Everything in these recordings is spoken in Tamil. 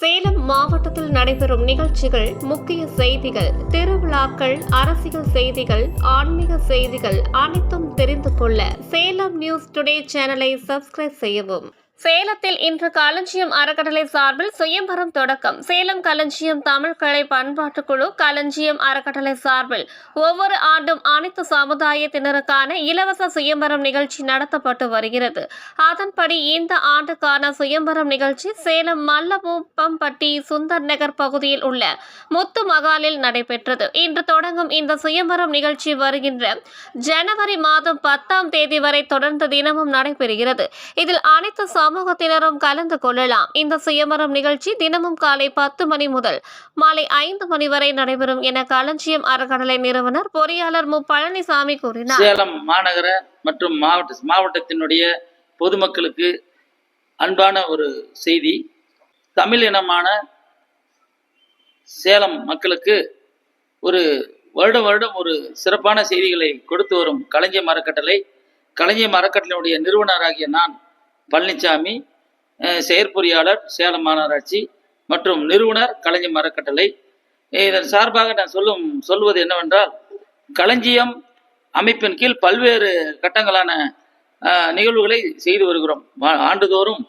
சேலம் மாவட்டத்தில் நடைபெறும் நிகழ்ச்சிகள் முக்கிய செய்திகள் திருவிழாக்கள் அரசியல் செய்திகள் ஆன்மீக செய்திகள் அனைத்தும் தெரிந்து கொள்ள சேலம் நியூஸ் டுடே சேனலை சப்ஸ்கிரைப் செய்யவும். சேலத்தில் இன்று களஞ்சியம் அறக்கட்டளை சார்பில் சுயம்பரம் தொடக்கம். சேலம் களஞ்சியம் தமிழ் கலை பண்பாட்டுக் குழு களஞ்சியம் அறக்கட்டளை சார்பில் ஒவ்வொரு ஆண்டும் அனைத்து சமுதாயத்தினருக்கான இலவச சுயம்பரம் நிகழ்ச்சி நடத்தப்பட்டு வருகிறது. அதன்படி இந்த ஆண்டுக்கான சுயம்பரம் நிகழ்ச்சி சேலம் மல்லபூப்பம்பட்டி சுந்தர் நகர் பகுதியில் உள்ள முத்து மகாலில் நடைபெற்றது. இன்று தொடங்கும் இந்த சுயம்பரம் நிகழ்ச்சி வருகின்ற ஜனவரி மாதம் பத்தாம் தேதி வரை தொடர்ந்து தினமும் நடைபெறுகிறது. இதில் அனைத்து சமூகத்தினரும் கலந்து கொள்ளலாம். இந்த சுயமரம் நிகழ்ச்சி தினமும் காலை பத்து மணி முதல் மாலை ஐந்து மணி வரை நடைபெறும் என களஞ்சியம் அறக்கடலை நிறுவனர் பொறியாளர் மு. பழனிசாமி கூறினார். சேலம் மாநகர மற்றும் மாவட்ட மாவட்டத்தினுடைய பொதுமக்களுக்கு அன்பான ஒரு செய்தி. தமிழ் இனமான சேலம் மக்களுக்கு ஒரு வருடம் வருடம் ஒரு சிறப்பான செய்திகளை கொடுத்து வரும் கலைஞர் அறக்கட்டளை. கலைஞர் அறக்கட்டளையுடைய நிறுவனராகிய நான் பழனிசாமி செயற்பொறியாளர் சேலம் மாநகராட்சி மற்றும் நிறுவனர் கலைஞர் அறக்கட்டளை இதன் சார்பாக நான் சொல்லும் சொல்வது என்னவென்றால் களஞ்சியம் அமைப்பின் கீழ் பல்வேறு கட்டங்களான நிகழ்வுகளை செய்து வருகிறோம். ஆண்டுதோறும்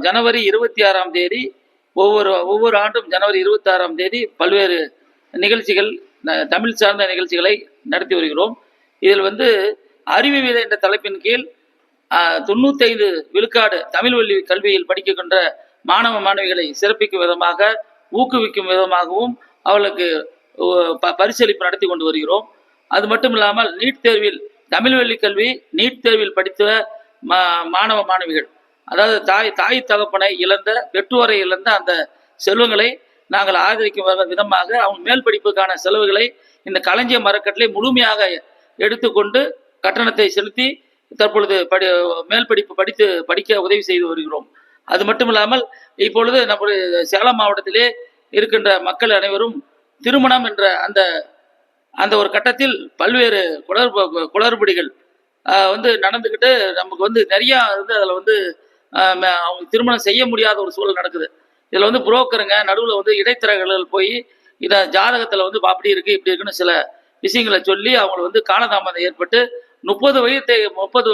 ஜனவரி இருபத்தி ஆறாம் தேதி ஒவ்வொரு ஒவ்வொரு ஆண்டும் ஜனவரி இருபத்தி ஆறாம் தேதி பல்வேறு நிகழ்ச்சிகள் ந- தமிழ் சார்ந்த நிகழ்ச்சிகளை நடத்தி வருகிறோம். இதில் வந்து அறிவு வீத என்ற தலைப்பின் கீழ் தொண்ணூத்தைந்து விழுக்காடு தமிழ் வழி கல்வியில் படிக்கின்ற மாணவ மாணவிகளை சிறப்பிக்கும் விதமாக ஊக்குவிக்கும் விதமாகவும் அவளுக்கு பரிசீலிப்பு ப- நடத்தி கொண்டு வருகிறோம். அது மட்டும் இல்லாமல் நீட் தேர்வில் தமிழ் வழி கல்வி நீட் தேர்வில் படித்த மா- மாணவ மாணவிகள் அதாவது தாய் தாய் தகப்பனை இழந்த பெற்றோரை இழந்த அந்த செல்வங்களை நாங்கள் ஆதரிக்கும் விதமாக அவங்க மேல் படிப்புக்கான செலவுகளை இந்த களஞ்சிய மரக்கட்டளை முழுமையாக எடுத்துக்கொண்டு கட்டணத்தை செலுத்தி தற்பொழுது படி மேல் படிப்பு படித்து படிக்க உதவி செய்து வருகிறோம். அது மட்டும் இல்லாமல் இப்பொழுது நம்முடைய சேலம் மாவட்டத்திலே இருக்கின்ற மக்கள் அனைவரும் திருமணம் என்ற அந்த அந்த ஒரு கட்டத்தில் பல்வேறு குளறு குளறுபடிகள் வந்து நடந்துக்கிட்டு நமக்கு வந்து நிறையா வந்து அதில் வந்து அவங்க திருமணம் செய்ய முடியாத ஒரு சூழல் நடக்குது. இதில் வந்து புரோக்கருங்க நடுவில் வந்து இடைத்தரகர்கள் போய் இதை ஜாதகத்தில் வந்து அப்படி இருக்குது இப்படி இருக்குன்னு சில விஷயங்களை சொல்லி அவங்களை வந்து காலதாமதம் ஏற்பட்டு முப்பது வயதை முப்பது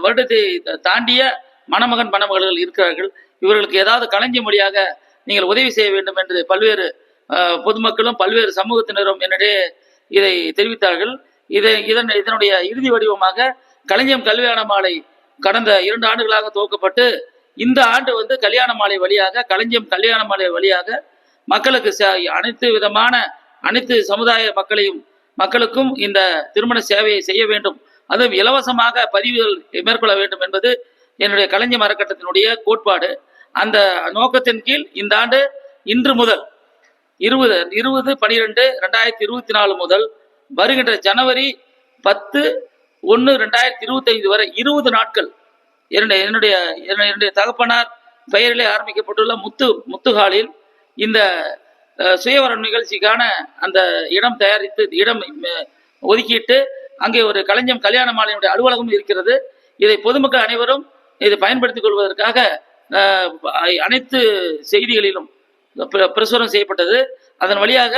வருடத்தை தாண்டிய மணமகன் மணமகள்கள் இருக்கிறார்கள். இவர்களுக்கு ஏதாவது களஞ்சி மொழியாக நீங்கள் உதவி செய்ய வேண்டும் என்று பல்வேறு பொதுமக்களும் பல்வேறு சமூகத்தினரும் என்னிடையே இதை தெரிவித்தார்கள். இதை இதன் இதனுடைய இறுதி வடிவமாக கலைஞம் கல்வியான மாலை கடந்த இரண்டு ஆண்டுகளாக துவக்கப்பட்டு இந்த ஆண்டு வந்து கல்யாண மாலை வழியாக கலைஞம் கல்யாண மாலை வழியாக மக்களுக்கு ச- அனைத்து விதமான அனைத்து சமுதாய மக்களையும் மக்களுக்கும் இந்த திருமண சேவையை செய்ய வேண்டும். அதுவும் இலவசமாக பதிவுகள் மேற்கொள்ள வேண்டும் என்பது என்னுடைய கலைஞர் மரக்கட்டத்தினுடைய கோட்பாடு. அந்த நோக்கத்தின் கீழ் இந்த ஆண்டு இன்று முதல் இருபது இருபது பனிரெண்டு ரெண்டாயிரத்தி இருபத்தி நாலு முதல் வருகின்ற ஜனவரி பத்து ஒன்று ரெண்டாயிரத்தி இருபத்தைந்து வரை இருபது நாட்கள் என்னுடைய என்னுடைய என்னுடைய தகப்பனார் பெயரிலே ஆரம்பிக்கப்பட்டுள்ள முத்து முத்துகாலில் இந்த சுயவரம் நிகழ்ச்சிக்கான அந்த இடம் தயாரித்து இடம் ஒதுக்கிட்டு அங்கே ஒரு கலைஞம் கல்யாண மாலையினுடைய அலுவலகம் இருக்கிறது. இதை பொதுமக்கள் அனைவரும் இதை பயன்படுத்திக் கொள்வதற்காக அனைத்து செய்திகளிலும் பிரசுரம் செய்யப்பட்டது. அதன் வழியாக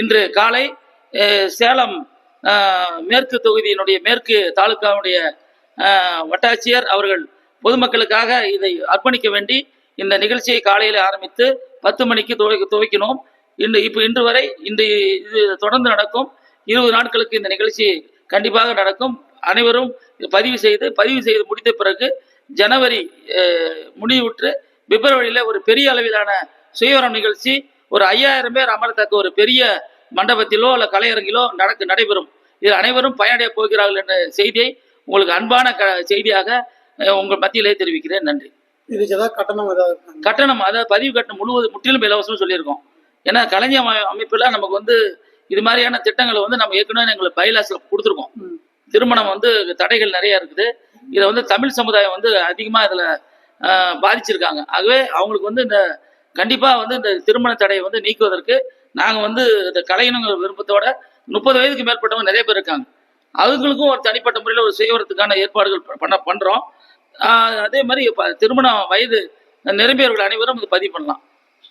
இன்று காலை சேலம் மேற்கு தொகுதியினுடைய மேற்கு தாலுக்காவுடைய வட்டாட்சியர் அவர்கள் பொதுமக்களுக்காக இதை அர்ப்பணிக்க வேண்டி இந்த நிகழ்ச்சியை காலையில் ஆரம்பித்து பத்து மணிக்கு துவை துவக்கினோம். இன்று இப்போ இன்று வரை இன்று இது தொடர்ந்து நடக்கும். இருபது நாட்களுக்கு இந்த நிகழ்ச்சி கண்டிப்பாக நடக்கும். அனைவரும் பதிவு செய்து பதிவு செய்து முடித்த பிறகு ஜனவரி முடிவுற்று பிப்ரவரியில் ஒரு பெரிய அளவிலான சுயவரம் நிகழ்ச்சி ஒரு ஐயாயிரம் பேர் அமரத்தக்க ஒரு பெரிய மண்டபத்திலோ அல்ல கலையரங்கிலோ நடக்க நடைபெறும். இதில் அனைவரும் பயனடைய போகிறார்கள் என்ற செய்தியை உங்களுக்கு அன்பான க செய்தியாக உங்கள் மத்தியிலே தெரிவிக்கிறேன். நன்றி. இதுக்கு ஏதாவது கட்டணம் ஏதாவது கட்டணம் அதாவது பதிவு கட்டணம் முழுவதும் முற்றிலும் இலவசம்னு சொல்லியிருக்கோம். ஏன்னா கலைஞர் அமை- அமைப்புல நமக்கு வந்து இது மாதிரியான திட்டங்களை வந்து நம்ம ஏற்கனவே எங்களுக்கு பைலாஸ்ல கொடுத்துருக்கோம். திருமணம் வந்து தடைகள் நிறைய இருக்குது. இதை வந்து தமிழ் சமுதாயம் வந்து அதிகமா இதுல பாதிச்சிருக்காங்க. ஆகவே அவங்களுக்கு வந்து இந்த கண்டிப்பா வந்து இந்த திருமண தடையை வந்து நீக்குவதற்கு நாங்க வந்து இந்த கலையினங்கள் விருப்பத்தோட முப்பது வயதுக்கு மேற்பட்டவங்க நிறைய பேர் இருக்காங்க. அவங்களுக்கும் ஒரு தனிப்பட்ட முறையில் ஒரு செய்வதற்கான ஏற்பாடுகள் பண்ண பண்றோம். ஆஹ் அதே மாதிரி திருமண வயது நிரம்பியவர்கள் அனைவரும் இது பதிவு பண்ணலாம்.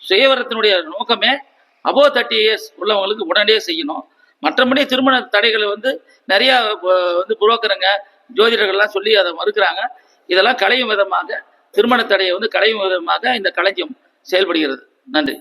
சுயவரத்தினுடைய நோக்கமே அபோ தேர்ட்டி இயர்ஸ் உள்ளவங்களுக்கு உடனடியே செய்யணும். மற்றபடி திருமண தடைகளை வந்து நிறையா வந்து புரோக்கருங்க ஜோதிடர்கள்லாம் சொல்லி அதை மறுக்கிறாங்க. இதெல்லாம் களையும் விதமாக திருமண தடையை வந்து களையும் விதமாக இந்த களஞ்சியம் செயல்படுகிறது. நன்றி.